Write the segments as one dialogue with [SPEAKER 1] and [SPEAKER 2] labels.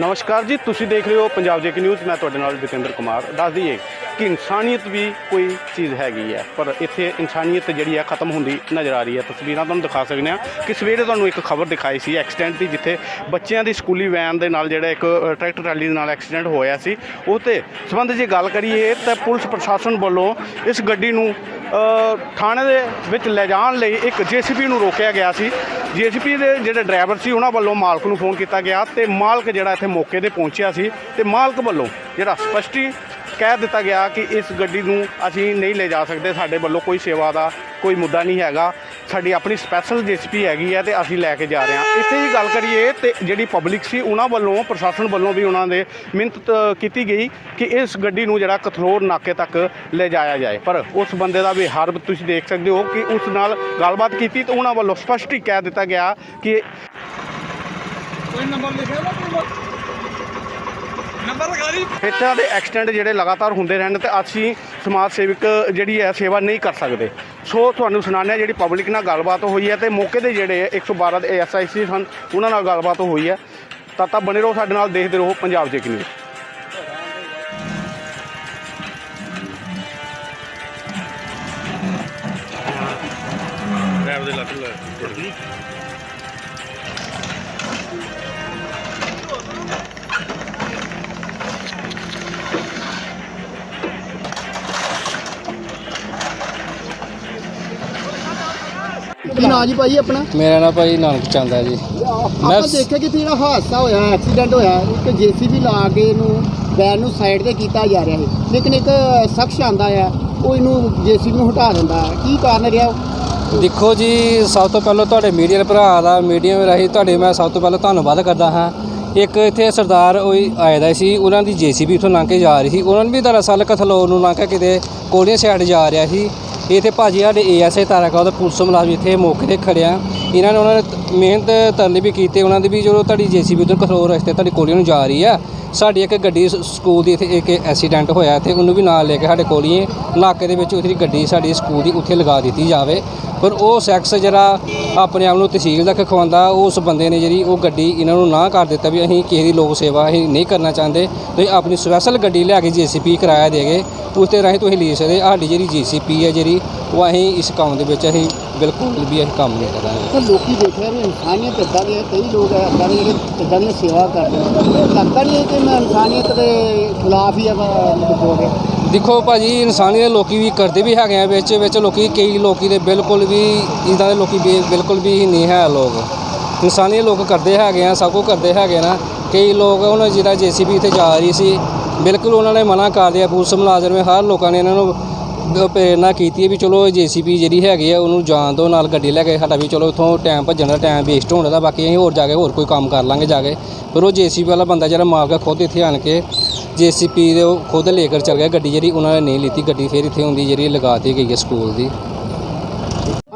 [SPEAKER 1] ਨਮਸਕਾਰ ਜੀ, ਤੁਸੀਂ ਦੇਖ ਰਹੇ ਹੋ ਪੰਜਾਬ ਜੇਕੇ ਨਿਊਜ਼। ਮੈਂ ਤੁਹਾਡੇ ਨਾਲ ਜਤਿੰਦਰ ਕੁਮਾਰ। ਦੱਸ ਦਈਏ ਕਿ ਇਨਸਾਨੀਅਤ ਵੀ ਕੋਈ ਚੀਜ਼ ਹੈਗੀ ਹੈ, ਪਰ ਇੱਥੇ ਇਨਸਾਨੀਅਤ ਜਿਹੜੀ ਹੈ ਖਤਮ ਹੁੰਦੀ ਨਜ਼ਰ ਆ ਰਹੀ ਹੈ। ਤਸਵੀਰਾਂ ਤੁਹਾਨੂੰ ਦਿਖਾ ਸਕਦੇ ਹਾਂ ਕਿ ਸਵੇਰੇ ਤੁਹਾਨੂੰ ਇੱਕ ਖਬਰ ਦਿਖਾਈ ਸੀ ਐਕਸੀਡੈਂਟ ਦੀ, ਜਿੱਥੇ ਬੱਚਿਆਂ ਦੀ ਸਕੂਲੀ ਵੈਨ ਦੇ ਨਾਲ ਜਿਹੜਾ ਇੱਕ ਟਰੈਕਟਰ ਟਰਾਲੀ ਦੇ ਨਾਲ ਐਕਸੀਡੈਂਟ ਹੋਇਆ ਸੀ। ਉਹ ਤੇ ਸੰਬੰਧ ਜੇ ਗੱਲ ਕਰੀਏ ਤਾਂ ਪੁਲਿਸ ਪ੍ਰਸ਼ਾਸਨ ਵੱਲੋਂ ਇਸ ਗੱਡੀ ਨੂੰ ਥਾਣੇ ਦੇ ਵਿੱਚ ਲੈ ਜਾਣ ਲਈ ਇੱਕ ਜੀਸੀਪੀ ਨੂੰ ਰੋਕਿਆ ਗਿਆ ਸੀ। ਜੀਸੀਪੀ ਦੇ ਜਿਹੜੇ ਡਰਾਈਵਰ ਸੀ, ਉਹਨਾਂ ਵੱਲੋਂ ਮਾਲਕ ਨੂੰ ਫੋਨ ਕੀਤਾ ਗਿਆ ਤੇ ਮਾਲਕ ਜਿਹੜਾ ਇੱਥੇ ਮੌਕੇ ਤੇ ਪਹੁੰਚਿਆ ਸੀ ਤੇ ਮਾਲਕ ਵੱਲੋਂ ਜਿਹੜਾ ਸਪਸ਼ਟੀ ਕਹਿ ਦਿੱਤਾ ਗਿਆ ਕਿ ਇਸ ਗੱਡੀ ਨੂੰ ਅਸੀਂ ਨਹੀਂ ਲੈ ਜਾ ਸਕਦੇ, ਸਾਡੇ ਵੱਲੋਂ ਕੋਈ ਸੇਵਾ ਦਾ ਕੋਈ ਮੁੱਦਾ ਨਹੀਂ ਹੈਗਾ। ਸਾਡੀ ਆਪਣੀ ਸਪੈਸ਼ਲ ਜੀਸੀਪੀ ਹੈਗੀ ਹੈ ਤੇ ਅਸੀਂ ਲੈ ਕੇ ਜਾ ਰਹੇ ਹਾਂ। ਇੱਥੇ ਹੀ ਗੱਲ ਕਰੀਏ ਤੇ ਜਿਹੜੀ ਪਬਲਿਕ ਸੀ, ਉਹਨਾਂ ਵੱਲੋਂ, ਪ੍ਰਸ਼ਾਸਨ ਵੱਲੋਂ ਵੀ ਉਹਨਾਂ ਦੇ ਮਿਹਨਤ ਕੀਤੀ ਗਈ ਕਿ ਇਸ ਗੱਡੀ ਨੂੰ ਜਿਹੜਾ ਕਥਰੋਰ ਨਾਕੇ ਤੱਕ ਲੈ ਜਾਇਆ ਜਾਏ। ਪਰ ਉਸ ਬੰਦੇ ਦਾ ਵਿਹਾਰ ਤੁਸੀਂ ਦੇਖ ਸਕਦੇ ਹੋ ਕਿ ਉਸ ਨਾਲ ਗੱਲਬਾਤ ਕੀਤੀ ਤੇ ਉਹਨਾਂ ਵੱਲੋਂ ਸਪਸ਼ਟ ਹੀ ਕਹਿ ਦਿੱਤਾ ਗਿਆ ਕਿ
[SPEAKER 2] ਕੋਈ ਨੰਬਰ ਲਿਖਿਆ ਨਾ
[SPEAKER 1] ਇੱਥੇ ਦੇ ਐਕਸੀਡੈਂਟ ਜਿਹੜੇ ਲਗਾਤਾਰ ਹੁੰਦੇ ਰਹਿਣ ਤੇ ਅਸੀਂ ਸਮਾਜ ਸੇਵਕ ਜਿਹੜੀ ਹੈ ਸੇਵਾ ਨਹੀਂ ਕਰ ਸਕਦੇ। ਸੋ ਤੁਹਾਨੂੰ ਸੁਣਾਉਂਦੇ ਹਾਂ ਜਿਹੜੀ ਪਬਲਿਕ ਨਾਲ ਗੱਲਬਾਤ ਹੋਈ ਹੈ ਤੇ ਮੌਕੇ ਦੇ ਜਿਹੜੇ 112 ਦੇ ਐਸਆਈਸੀ ਸਨ ਉਹਨਾਂ ਨਾਲ ਗੱਲਬਾਤ ਹੋਈ ਹੈ। ਤਾਂ ਤਾਂ ਬਣੇ ਰਹੋ ਸਾਡੇ ਨਾਲ ਦੇਖਦੇ ਰਹੋ ਪੰਜਾਬ ਜੇਕ ਨਿਊਜ਼ ਡਰਾਈਵਰ ਦੇ ਲੱਤ ਲੱਗ
[SPEAKER 3] ਕੀ ਨਾਂ ਜੀ ਭਾਈ ਆਪਣਾ?
[SPEAKER 4] ਮੇਰਾ ਨਾਮ ਭਾਈ ਨਾਨਕ ਚੰਦ ਹੈ ਜੀ।
[SPEAKER 3] ਆਪਾਂ ਦੇਖਿਆ ਕਿ ਜਿਹੜਾ ਹਾਦਸਾ ਹੋਇਆ ਐਕਸੀਡੈਂਟ ਹੋਇਆ ਇੱਕ ਜੀਸੀਬੀ ਲਾ ਕੇ ਇਹਨੂੰ ਵੈਨ ਨੂੰ ਸਾਈਡ ਤੇ ਕੀਤਾ ਜਾ ਰਿਹਾ ਹੈ ਲੇਕਿਨ ਇੱਕ ਸ਼ਖਸ ਆਂਦਾ ਆ ਉਹ ਇਹਨੂੰ ਜੀਸੀਬੀ ਨੂੰ ਹਟਾ ਦਿੰਦਾ ਹੈ। ਕੀ ਕਾਰਨ ਰਿਹਾ
[SPEAKER 4] ਦੇਖੋ ਜੀ ਸਭ ਤੋਂ ਪਹਿਲਾਂ ਤੁਹਾਡੇ ਮੀਡੀਆ ਦੇ ਭਰਾ ਦਾ ਮੀਡੀਆ ਰਾਹੀਂ ਤੁਹਾਡੇ ਮੈਂ ਸਭ ਤੋਂ ਪਹਿਲਾਂ ਧੰਨਵਾਦ ਕਰਦਾ ਹਾਂ। ਇੱਕ ਇੱਥੇ ਸਰਦਾਰ ਕੋਈ ਆਏ ਦਾ ਸੀ ਉਹਨਾਂ ਦੀ ਜੀਸੀਬੀ ਇੱਥੋਂ ਲੰਘ ਕੇ ਜਾ ਰਹੀ ਸੀ। ਉਹਨਾਂ ਨੂੰ ਵੀ ਦਰਅਸਲ ਕਥਲੋਰ ਨੂੰ ਲੰਘ ਕੇ ਕਿਤੇ ਕੋਲੀਆਂ ਸਾਈਡ ਜਾ ਰਿਹਾ ਸੀ। ਇੱਥੇ ਤੇ ਭਾਜੀ ਸਾਡੇ ਏਐਸਏ ਤਾਰਕਾ ਦਾ ਪੁਲਿਸ ਮੁਲਾਜ਼ਮ ਇੱਥੇ ਮੌਕੇ ਤੇ ਖੜਿਆ ਇਹਨਾਂ ਨੇ ਉਹਨਾਂ ਨੇ ਤ- ਮਿਹਨਤ ਤਰਲੇ ਵੀ ਕੀਤੀ, ਉਹਨਾਂ ਦੀ ਵੀ ਜਦੋਂ ਤੁਹਾਡੀ ਜੀਸੀਬੀ ਉਧਰ ਕਥਲੋਰ ਰਸਤੇ ਤੁਹਾਡੀ ਕੋਲੀਆਂ ਨੂੰ ਜਾ ਰਹੀ ਆ। ਸਾਡੀ ਇੱਕ ਗੱਡੀ ਸ- ਸਕੂਲ ਦੀ ਇੱਥੇ ਇੱਕ ਐਕਸੀਡੈਂਟ ਹੋਇਆ ਤੇ ਉਹਨੂੰ ਵੀ ਨਾਲ ਲੈ ਕੇ ਸਾਡੇ ਕੋਲ ਕੋਲੀਏ ਨਾਕੇ ਦੇ ਵਿੱਚ ਉਹਦੀ ਗੱਡੀ ਸਾਡੀ ਸਕੂਲ ਦੀ ਉੱਥੇ ਲਗਾ ਦਿੱਤੀ ਜਾਵੇ। ਪਰ ਉਹ ਸੈਕਸ ਜਿਹੜਾ ਆਪਣੇ ਆਪ ਨੂੰ ਤਹਿਸੀਲ ਦਾ ਖਵਾਉਂਦਾ, ਉਸ ਬੰਦੇ ਨੇ ਜਿਹੜੀ ਉਹ ਗੱਡੀ ਇਹਨਾਂ ਨੂੰ ਨਾ ਕਰ ਦਿੱਤਾ ਵੀ ਅਸੀਂ ਕਿਸੇ ਦੀ ਲੋਕ ਸੇਵਾ ਅਸੀਂ ਨਹੀਂ ਕਰਨਾ ਚਾਹੁੰਦੇ। ਤੁਸੀਂ ਆਪਣੀ ਸਪੈਸ਼ਲ ਗੱਡੀ ਲਿਆ ਕੇ ਜੀਸੀਪੀ ਕਿਰਾਇਆ ਗਏ ਉਸ ਤੇ ਰਾਹੀਂ ਤੁਸੀਂ ਲੈ ਸਕਦੇ ਸਾਡੀ ਜਿਹੜੀ ਜੀਸੀਪੀ ਹੈ ਜਿਹੜੀ ਉਹ ਅਸੀਂ ਇਸ ਕੰਮ ਦੇ ਵਿੱਚ ਅਸੀਂ ਬਿਲਕੁਲ ਵੀ ਅਸੀਂ ਕੰਮ ਨਹੀਂ ਕਰਾਂਗੇ।
[SPEAKER 3] ਤਾਂ ਲੋਕੀ ਦੇਖਿਆ ਵੀ ਇਨਸਾਨੀਅਤ ਇੱਦਾਂ ਦੇ ਕਈ ਲੋਕ ਇੱਦਾਂ ਦੇ ਜਿਹੜੇ ਇੱਦਾਂ ਦੀਆਂ ਸੇਵਾ ਕਰਦੇ ਨੇ। ਲੱਗਦਾ ਨਹੀਂ ਹੈ ਕਿ ਮੈਂ ਇਨਸਾਨੀਅਤ ਦੇ ਖਿਲਾਫ ਹੀ ਆ ਹੋ ਗਏ
[SPEAKER 4] ਦੇਖੋ ਭਾਜੀ ਇਨਸਾਨੀ ਦੇ ਲੋਕੀ ਵੀ ਕਰਦੇ ਵੀ ਹੈਗੇ ਆ ਵਿੱਚ ਵਿੱਚ ਲੋਕੀ ਕਈ ਲੋਕੀ ਦੇ ਬਿਲਕੁਲ ਵੀ ਇਦਾਂ ਦੇ ਲੋਕੀ ਬਿਲਕੁਲ ਵੀ ਨਹੀਂ ਹੈ ਲੋਕ। ਇਨਸਾਨੀ ਲੋਕ ਕਰਦੇ ਹੈਗੇ ਆ ਸਭ ਕੁਝ ਕਰਦੇ ਹੈਗੇ ਨਾ। ਕਈ ਲੋਕ ਉਹਨਾਂ ਜਿਹੜਾ ਜੀਸੀਬੀ ਇੱਥੇ ਜਾ ਰਹੀ ਸੀ ਬਿਲਕੁਲ ਉਹਨਾਂ ਨੇ ਮਨਾ ਕਰ ਦਿਆ, ਪੁਲਿਸ ਮੁਲਾਜ਼ਮ ਨੇ, ਹਰ ਲੋਕਾਂ ਨੇ ਇਹਨਾਂ ਨੂੰ ਬ- ਪ੍ਰੇਰਨਾ ਕੀਤੀ ਹੈ ਵੀ ਚਲੋ ਜੀਸੀਬੀ ਜਿਹੜੀ ਹੈਗੀ ਆ, ਉਹਨੂੰ ਜਾਣ ਦਿਓ, ਨਾਲ ਗੱਡੀ ਲੈ ਕੇ ਸਾਡਾ ਵੀ ਚਲੋ ਇਥੋਂ ਟਾਈਮ ਭੱਜਣ ਦਾ ਟਾਈਮ ਵੇਸਟ ਹੋਣ ਦਾ, ਬਾਕੀ ਅਸੀਂ ਹੋਰ ਜਾ ਕੇ ਹੋਰ ਕੋਈ ਕੰਮ ਕਰ ਲਾਂਗੇ ਜਾ ਕੇ। ਪਰ ਉਹ ਜੀਸੀਬੀ ਵਾਲਾ ਬੰਦਾ ਜਿਹੜਾ ਮਾਲਕ ਆ, ਖੁਦ ਇੱਥੇ ਆਣ ਕੇ ਜੀਸੀਪੀ ਦੇ ਉਹ ਖੁਦ ਲੈ ਕੇ ਚਲ ਗਿਆ, ਗੱਡੀ ਜਿਹੜੀ ਉਹਨਾਂ ਨੇ ਨਹੀਂ ਲਿੱਤੀ, ਗੱਡੀ ਫਿਰ ਇੱਥੇ ਹੁੰਦੀ ਜਿਹੜੀ ਲਗਾਤੀ ਗਈ ਹੈ ਸਕੂਲ ਦੀ।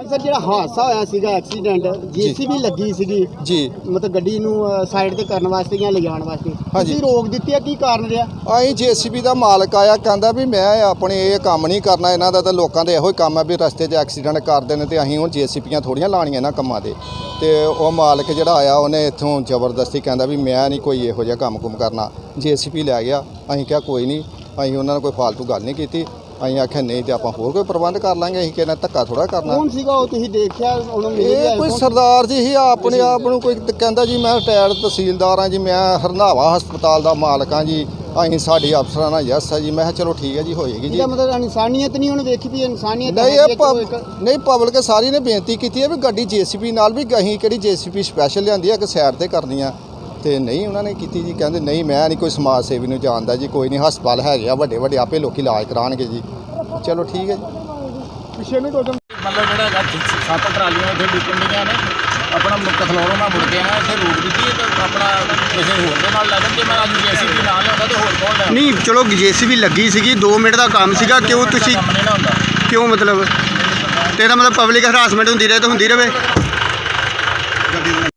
[SPEAKER 3] ਸਰ ਜਿਹੜਾ ਹਾਦਸਾ ਹੋਇਆ ਸੀਗਾ ਐਕਸੀਡੈਂਟ ਜੀਸੀਬੀ ਲੱਗੀ ਸੀਗੀ।
[SPEAKER 5] ਜੀ।
[SPEAKER 3] ਮਤਲਬ ਗੱਡੀ ਨੂੰ ਸਾਈਡ ਤੇ ਕਰਨ ਵਾਸਤੇ ਜਾਂ ਲਿਜਾਣ ਵਾਸਤੇ। ਤੁਸੀਂ ਰੋਕ ਦਿੱਤੀ ਆ ਕੀ ਕਾਰਨ ਰਿਹਾ?
[SPEAKER 5] ਆਈ ਜੀਸੀਬੀ ਦਾ ਮਾਲਕ ਆਇਆ ਕਹਿੰਦਾ ਵੀ ਮੈਂ ਆਪਣੇ ਇਹ ਕੰਮ ਨਹੀਂ ਕਰਨਾ ਇਹਨਾਂ ਦਾ ਤਾਂ ਲੋਕਾਂ ਦੇ ਇਹੋ ਹੀ ਕੰਮ ਹੈ ਵੀ ਰਸਤੇ 'ਚ ਐਕਸੀਡੈਂਟ ਕਰਦੇ ਨੇ ਤੇ ਅਸੀਂ ਹੁਣ ਜੀਸੀਪੀਆਂ ਥੋੜੀਆਂ ਲਾਣੀਆਂ ਇਹਨਾਂ ਕੰਮਾਂ ਦੇ ਤੇ ਉਹ ਮਾਲਕ ਜਿਹੜਾ ਆਇਆ ਉਹਨੇ ਇੱਥੋਂ ਜ਼ਬਰਦਸਤੀ ਕਹਿੰਦਾ ਵੀ ਮੈਂ ਨਹੀਂ ਕੋਈ ਇਹੋ ਜਿਹਾ ਕੰਮ ਕੁਮ ਕਰਨਾ। ਜੀਸੀਪੀ ਲੈ ਗਿਆ ਅਸੀਂ ਕਿਹਾ ਕੋਈ ਨਹੀਂ ਅਸੀਂ ਉਹਨਾਂ ਨਾਲ ਕੋਈ ਫालतू ਗੱਲ ਨਹੀਂ ਕੀਤੀ। ਅਸੀਂ ਆਖਿਆ ਨਹੀਂ ਤੇ ਆਪਾਂ ਹੋਰ ਕੋਈ ਪ੍ਰਬੰਧ ਕਰ ਲਾਂਗੇ ਅਸੀਂ ਕਿਹਨਾਂ ਧੱਕਾ ਥੋੜਾ ਕਰਨਾ।
[SPEAKER 3] ਕੌਣ ਸੀਗਾ ਉਹ ਤੁਸੀਂ ਦੇਖਿਆ ਉਹਨੂੰ ਮਿਲੇ
[SPEAKER 5] ਇਹ ਕੋਈ ਸਰਦਾਰ ਜੀ ਹੀ ਆਪਣੇ ਆਪ ਨੂੰ ਕੋਈ ਕਹਿੰਦਾ ਜੀ ਮੈਂ ਰਿਟਾਇਰਡ ਤਹਿਸੀਲਦਾਰ ਹਾਂ ਜੀ ਮੈਂ ਹਰਨਾਵਾ ਹਸਪਤਾਲ ਦਾ ਮਾਲਕ ਹਾਂ ਜੀ ਅਸੀਂ ਸਾਡੀ ਅਫਸਰਾਂ ਨਾਲ ਯੈਸ ਹੈ ਜੀ ਮੈਂ ਕਿਹਾ ਚਲੋ ਠੀਕ ਹੈ ਜੀ ਹੋਏਗੀ ਜੀ।
[SPEAKER 3] ਇਹਦਾ ਮਤਲਬ ਇਨਸਾਨੀਅਤ ਨਹੀਂ ਉਹਨੇ ਵੇਖੀ ਵੀ ਇਨਸਾਨੀਅਤ
[SPEAKER 5] ਨਹੀਂ ਇਹ ਪਬ- ਨਹੀਂ ਪਬਲਿਕ ਸਾਰੀ ਨੇ ਬੇਨਤੀ ਕੀਤੀ ਹੈ ਵੀ ਗੱਡੀ ਜੀਸੀਪੀ ਨਾਲ ਵੀ ਅਸੀਂ ਕਿਹੜੀ ਜੀਸੀਪੀ ਸਪੈਸ਼ਲ ਲਿਆਂਦੀ ਹੈ ਕਿ ਸਾਈਡ ਤੇ ਕਰਨੀ ਆ। ਤੇ ਨਹੀਂ ਉਹਨਾਂ ਨੇ ਕੀਤੀ ਜੀ ਕਹਿੰਦੇ ਨਹੀਂ ਮੈਂ ਨਹੀਂ ਕੋਈ ਸਮਾਜ ਸੇਵੀ ਨੂੰ ਜਾਣਦਾ ਜੀ ਕੋਈ ਨਹੀਂ ਹਸਪਤਾਲ ਹੈਗੇ ਆ ਵੱਡੇ ਵੱਡੇ ਆਪੇ ਲੋਕੀ ਇਲਾਜ ਕਰਾਉਣਗੇ ਜੀ। ਚਲੋ ਠੀਕ ਹੈ ਜੀ।
[SPEAKER 2] ਮਤਲਬ ਜਿਹੜਾ ਹੈਗਾ ਸੱਤ ਟਰਾਲੀਆਂ ਇੱਥੇ ਡਿੱਪਣੀਆਂ ਨੇ ਆਪਣਾ ਮੁੱਖ ਫਲੋਰੋਂ ਨਾਲ ਮੁੜ ਕੇ ਆਇਆ ਇੱਥੇ ਰੋਕ ਦਿੱਤੀ ਤੇ ਆਪਣਾ ਕਿਸੇ ਹੋਰ ਦੇ ਨਾਲ ਲੈ ਜੇ ਮੈਂ ਅੱਜ ਜੀਸੀਬੀ ਨਾਲ ਲਿਆਉਂਦਾ ਤੇ ਹੋਰ ਕੌਣ ਲਿਆਉਂਦਾ
[SPEAKER 3] ਨਹੀਂ ਚਲੋ ਜੀਸੀਬੀ ਲੱਗੀ ਸੀਗੀ 2 ਮਿੰਟ ਦਾ ਕੰਮ ਸੀਗਾ ਕਿਉਂ ਤੁਸੀਂ
[SPEAKER 2] ਕੰਮ ਨਹੀਂ ਨਾ ਹੁੰਦਾ।
[SPEAKER 3] ਕਿਉਂ ਮਤਲਬ? ਤੇਰਾ ਮਤਲਬ ਪਬਲਿਕ ਹਰਾਸਮੈਂਟ ਹੁੰਦੀ ਰਹੇ ਤਾਂ ਹੁੰਦੀ ਰਵੇ।